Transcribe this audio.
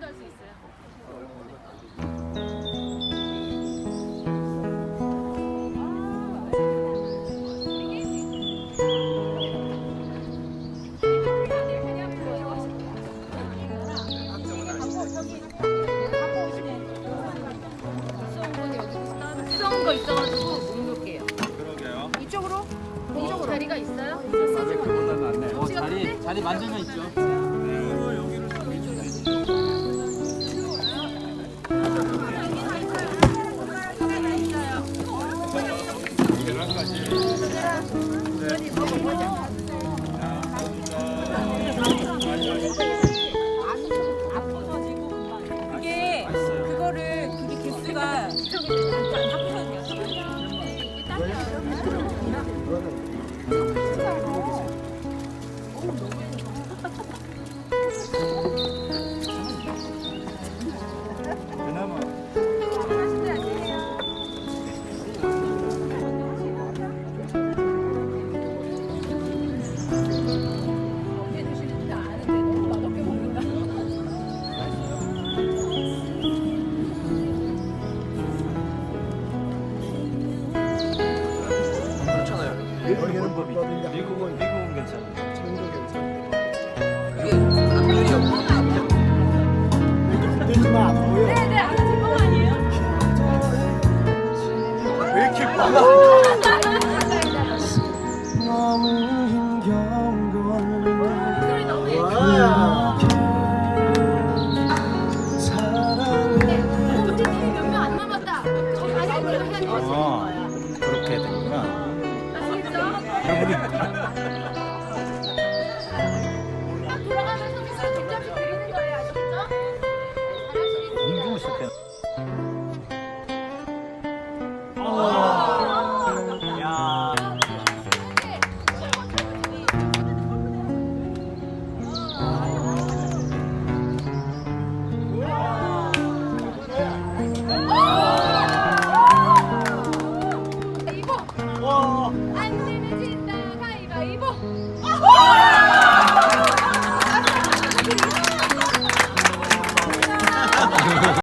사람도 할 수 있어요. 무서운 거 있어가지고 못 놓을게요. 그러게요. 이쪽으로? 이쪽으로 자리가 있어요? 어, 자리 자리 만들면 있죠. 그게 그거를 그게 개수가 여기는 못 받으니까 미국은 미국은 괜찮아요. 전도 괜찮아. 앞면이 없고 되지만 안 보여. 네네 아까 제거 아니에요? 왜 이렇게 빨라? 너무 힘겨운 걸 와. 사랑해 몇명 안 남았다. 저기 가서 그럼 해야 돼. 아 그렇게 되는구나. 딱